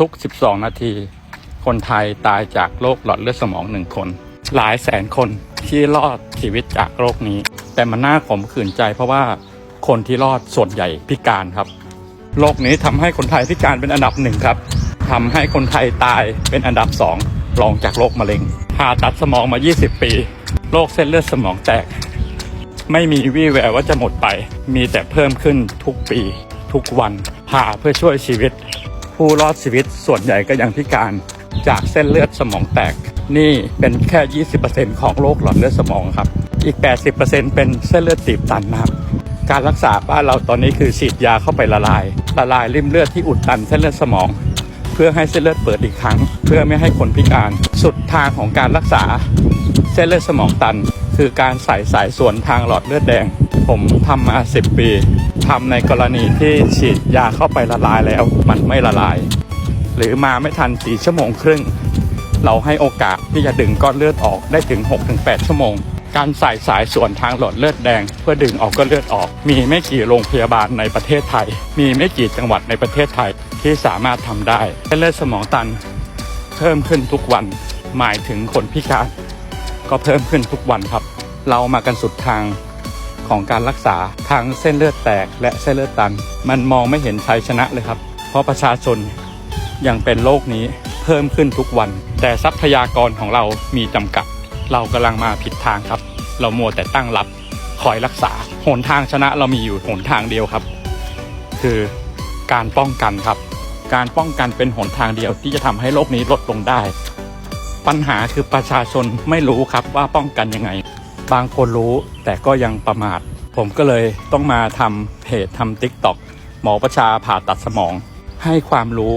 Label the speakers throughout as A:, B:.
A: ทุกๆ 12 นาที คนไทยตายจากโรคหลอดเลือดสมองหนึ่งคน หลายแสนคนที่รอดชีวิตจากโรคนี้ แต่มันน่าขมขื่นใจเพราะว่าคนที่รอดส่วนใหญ่พิการครับ โรคนี้ทำให้คนไทยพิการเป็นอันดับหนึ่งครับทำให้คนไทยตายเป็นอันดับสองรองจากโรคมะเร็งผ่าตัดสมองมา 20 ปีโรคเส้นเลือดสมองแตก ไม่มีวี่แววว่าจะหมดไป มีแต่เพิ่มขึ้นทุกปี ทุกวันผ่าเพื่อช่วยชีวิต ผู้รอดชีวิตส่วนใหญ่ก็ยังพิการจากเส้นเลือดสมองแตก นี่เป็นแค่ 20%ของโรคหลอดเลือดสมองครับ อีก 80%เป็นเส้นเลือดตีบตันนะครับการรักษาบ้านเราตอนนี้คือฉีดยาเข้าไปละลาย ละลายริ่มเลือดที่อุดตันเส้นเลือดสมอง เพื่อให้เส้นเลือดเปิดอีกครั้ง เพื่อไม่ให้คนพิการ สุดทางของการรักษา เส้นเลือดสมองตัน คือการใส่สายส่วนทางหลอดเลือดแดง ผมทำมา 10 ปีทำในกรณีที่ฉีดยาเข้าไปละลายแล้วมันไม่ละลาย หรือมาไม่ทัน 4 ชั่วโมงครึ่ง เราให้โอกาสที่จะดึงก้อนเลือดออกได้ถึง 6-8 ชั่วโมง การใส่สายส่วนทางหลอดเลือดแดง เพื่อดึงออกก้อนเลือดออก มีไม่กี่โรงพยาบาลในประเทศไทย มีไม่กี่จังหวัดในประเทศไทยที่สามารถทำได้เส้นเลือดสมองตัน เพิ่มขึ้นทุกวันหมายถึงคนพิการก็เพิ่มขึ้นทุกวันครับ เรามากันสุดทาง ของการรักษาทั้งเส้นเลือดแตกและเส้นเลือดตัน มันมองไม่เห็นชัยชนะเลยครับ เพราะประชาชนยังเป็นโรคนี้เพิ่มขึ้นทุกวัน แต่ทรัพยากรของเรามีจำกัด เรากำลังมาผิดทางครับ เรามัวแต่ตั้งรับคอยรักษาหนทางชนะเรามีอยู่หนทางเดียวครับ คือการป้องกันครับ การป้องกันเป็นหนทางเดียวที่จะทำให้โรคนี้ลดลงได้ ปัญหาคือประชาชนไม่รู้ครับว่าป้องกันยังไง บางคนรู้แต่ก็ยังประมาท ผมก็เลยต้องมาทำเพจทำติ๊กต็อกหมอประชาผ่าตัดสมอง ให้ความรู้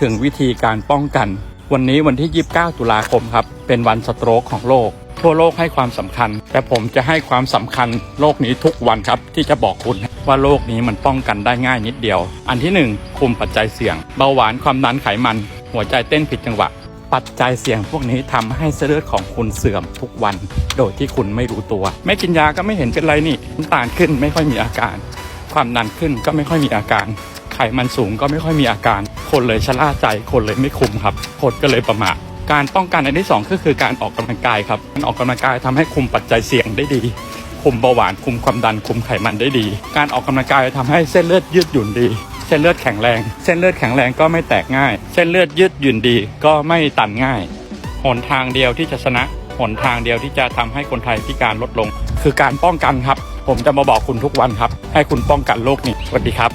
A: ถึงวิธีการป้องกัน วันนี้วันที่ 29 ตุลาคมครับ เป็นวันสโตรกของโลก ทั่วโลกให้ความสำคัญ แต่ผมจะให้ความสำคัญโรคนี้ทุกวันครับ ที่จะบอกคุณว่าโรคนี้มันป้องกันได้ง่ายนิดเดียว อันที่หนึ่งคุมปัจจัยเสี่ยง เบาหวานความดันไขมัน หัวใจเต้นผิดจังหวะ ปัจจัยเสี่ยงพวกนี้ทำให้เส้นเลือดของคุณเสื่อมทุกวัน โดยที่คุณไม่รู้ตัว ไม่กินยาก็ไม่เห็นเป็นไรนี่น้ำตาลขึ้นไม่ค่อยมีอาการ ความดันขึ้นก็ไม่ค่อยมีอาการ ไขมันสูงก็ไม่ค่อยมีอาการ คนเลยชะล่าใจคนเลยไม่คุมครับคนก็เลยประมาทการป้องกันอันที่สองก็คือการออกกำลังกายครับการออกกำลังกายทำให้คุมปัจจัยเสี่ยงได้ดี คุมเบาหวานคุมความดันคุมไขมันได้ดี การออกกำลังกายทำให้เส้นเลือดยืดหยุ่นดี เส้นเลือดแข็งแรง เส้นเลือดแข็งแรงก็ไม่แตกง่าย เส้นเลือดยืดหยุ่นดีก็ไม่ตันง่าย หนทางเดียวที่จะชนะ หนทางเดียวที่จะทำให้คนไทยพิการลดลง คือการป้องกันครับ ผมจะมาบอกคุณทุกวันครับ ให้คุณป้องกันโรคนี้สวัสดีครับ